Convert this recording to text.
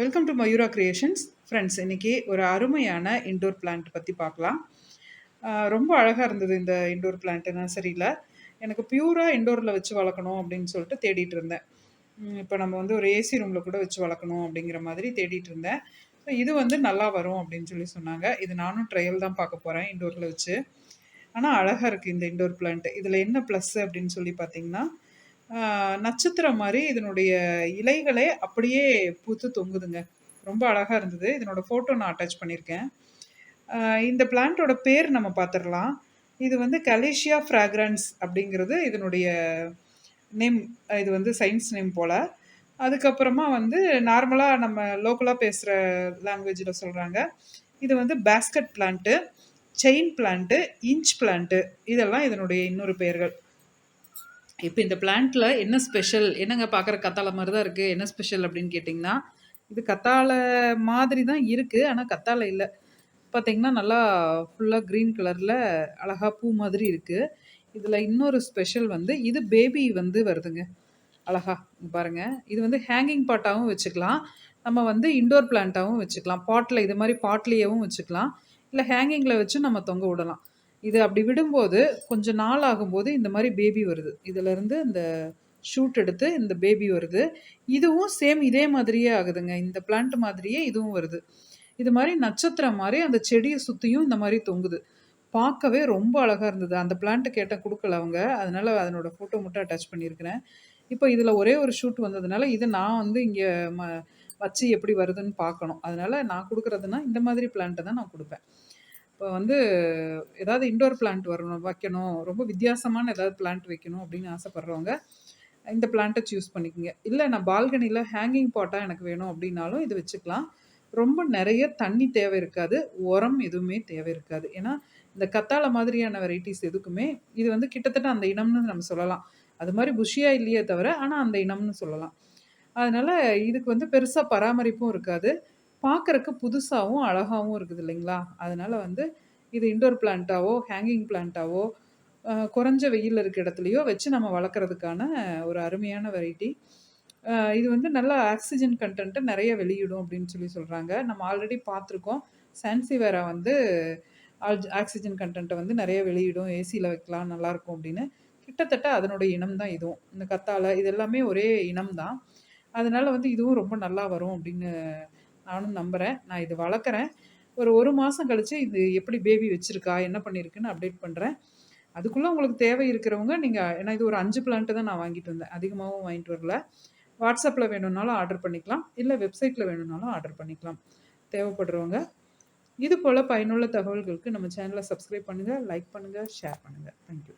Welcome to Mayura creations friends இன்றைக்கி ஒரு அருமையான இன்டோர் பிளான்ட் பற்றி பார்க்கலாம். ரொம்ப அழகாக இருந்தது இந்த இன்டோர் பிளான்ட் நர்சரியில் எனக்கு பியூராக இன்டோரில் வச்சு வளர்க்கணும் அப்படின்னு சொல்லிட்டு தேடிட்டு இருந்தேன். இப்போ நம்ம வந்து ஒரு ஏசி ரூமில் கூட வச்சு வளர்க்கணும் அப்படிங்கிற மாதிரி தேடிட்டு இருந்தேன். ஸோ இது வந்து நல்லா வரும் அப்படின்னு சொல்லி சொன்னாங்க. இது நானும் ட்ரையல் தான் பார்க்க போகிறேன் இன்டோரில் வச்சு. ஆனால் அழகாக இருக்குது இந்த இன்டோர் பிளான்ட் இதில் என்ன ப்ளஸ் அப்படின்னு சொல்லி பார்த்தீங்கன்னா நட்சத்திரம் மாதிரி இதனுடைய இலைகளே அப்படியே பூத்து தொங்குதுங்க. ரொம்ப அழகாக இருந்தது. இதனோட ஃபோட்டோ நான் அட்டாச் பண்ணியிருக்கேன். இந்த பிளான்ட்டோட பேர் நம்ம பார்த்துடலாம். இது வந்து கலேஷியா ஃப்ராக்ரன்ஸ் அப்படிங்கிறது இதனுடைய நேம் இது வந்து சயின்ஸ் நேம் போல். அதுக்கப்புறமா வந்து நார்மலாக நம்ம லோக்கலாக பேசுகிற லாங்குவேஜில் சொல்கிறாங்க இது வந்து basket plant chain plant inch plant இதெல்லாம் இதனுடைய இன்னொரு பெயர்கள். இப்போ இந்த பிளான்ட்டில் என்ன ஸ்பெஷல் என்னங்க பார்க்குற கத்தாழை மாதிரி தான் இருக்குது என்ன ஸ்பெஷல் அப்படின்னு கேட்டிங்கன்னா இது கத்தாழை மாதிரி தான் இருக்குது ஆனால் கத்தாழை இல்லை. பார்த்தீங்கன்னா நல்லா ஃபுல்லாக க்ரீன் கலரில் அழகாக பூ மாதிரி இருக்குது இதில் இன்னொரு ஸ்பெஷல் வந்து இது பேபி வந்து வருதுங்க. அழகா பாருங்கள் இது வந்து ஹேங்கிங் பாட்டாகவும் வச்சுக்கலாம். நம்ம வந்து இண்டோர் பிளான்ட்டாகவும் வச்சுக்கலாம். பாட்டில் இது மாதிரி பாட்லேயேவும் வச்சுக்கலாம். இல்லை ஹேங்கிங்கில் வச்சு நம்ம தொங்க விடலாம். இது அப்படி விடும்போது கொஞ்சம் நாள் ஆகும்போது இந்த மாதிரி பேபி வருது. இதுலேருந்து இந்த ஷூட் எடுத்து இந்த பேபி வருது. இதுவும் சேம் இதே மாதிரியே ஆகுதுங்க. இந்த பிளான்ட் மாதிரியே இதுவும் வருது. இது மாதிரி நட்சத்திரம் மாதிரி அந்த செடியை சுற்றியும் இந்த மாதிரி தொங்குது. பார்க்கவே ரொம்ப அழகாக இருந்தது. அந்த பிளான்ட்டு கேட்டால் கொடுக்கல அவங்க. அதனால் அதனோட ஃபோட்டோ மட்டும் அட்டாச் பண்ணியிருக்கிறேன். இப்போ இதில் ஒரே ஒரு ஷூட் வந்ததுனால இதை நான் வந்து இங்கே ம வச்சு எப்படி வருதுன்னு பார்க்கணும். அதனால் நான் கொடுக்குறதுனா இந்த மாதிரி பிளான்ட்டை தான் நான் கொடுப்பேன். இப்போ வந்து ஏதாவது இண்டோர் பிளான்ட் வரணும் வைக்கணும். ரொம்ப வித்தியாசமான ஏதாவது பிளான்ட் வைக்கணும் அப்படின்னு ஆசைப்பட்றவங்க இந்த பிளான்ட்டை சூஸ் பண்ணிக்கோங்க. இல்லை நான் பால்கனியில் ஹேங்கிங் பாட்டாக எனக்கு வேணும் அப்படின்னாலும் இது வச்சுக்கலாம். ரொம்ப நிறைய தண்ணி தேவை இருக்காது. உரம் எதுவுமே தேவை இருக்காது. ஏன்னா இந்த கத்தாழை மாதிரியான வெரைட்டிஸ் எதுக்குமே இது வந்து கிட்டத்தட்ட அந்த இனம்னு நம்ம சொல்லலாம். அது மாதிரி புஷியாக இல்லையே தவிர ஆனால் அந்த இனம்னு சொல்லலாம். அதனால் இதுக்கு வந்து பெருசாக பராமரிப்பும் இருக்காது. பார்க்குறக்கு புதுசாகவும் அழகாகவும் இருக்குது இல்லைங்களா? அதனால் வந்து இது இண்டோர் பிளான்ட்டாவோ ஹேங்கிங் பிளான்ட்டாவோ குறைஞ்ச வெயில் இருக்க இடத்துலையோ வச்சு நம்ம வளர்க்குறதுக்கான ஒரு அருமையான வெரைட்டி இது வந்து நல்ல ஆக்சிஜன் கண்டென்ட்டை நிறைய வெளியிடும் அப்படின்னு சொல்லி சொல்கிறாங்க நம்ம ஆல்ரெடி பார்த்துருக்கோம். சான்சிவேரா வந்து ஆல் ஆக்சிஜன் கண்டென்ட்டை வந்து நிறைய வெளியிடும். ஏசியில் வைக்கலாம் நல்லாயிருக்கும் அப்படின்னு. கிட்டத்தட்ட அதனுடைய இனம் தான் இதுவும். இந்த கத்தாழை இது எல்லாமே ஒரே இனம் தான் அதனால் வந்து இதுவும் ரொம்ப நல்லா வரும் அப்படின்னு நானும் நம்புகிறேன் நான் இது வளர்க்குறேன். ஒரு ஒரு மாதம் கழித்து இது எப்படி பேபி வச்சுருக்கா என்ன பண்ணியிருக்குன்னு அப்டேட் பண்ணுறேன் அதுக்குள்ளே உங்களுக்கு தேவை இருக்கிறவங்க நீங்கள் ஏன்னா இது ஒரு அஞ்சு பிளான்ட்டு தான் நான் வாங்கிட்டு வந்தேன். அதிகமாகவும் வாங்கிட்டு வரல. வாட்ஸ்அப்பில் வேணும்னாலும் ஆர்டர் பண்ணிக்கலாம். இல்லை வெப்சைட்டில் வேணும்னாலும் ஆர்டர் பண்ணிக்கலாம். தேவைப்படுறவங்க இது போல் பயனுள்ள தகவல்களுக்கு நம்ம சேனலை சப்ஸ்கிரைப் பண்ணுங்கள் லைக் பண்ணுங்கள் ஷேர் பண்ணுங்கள் தேங்க்யூ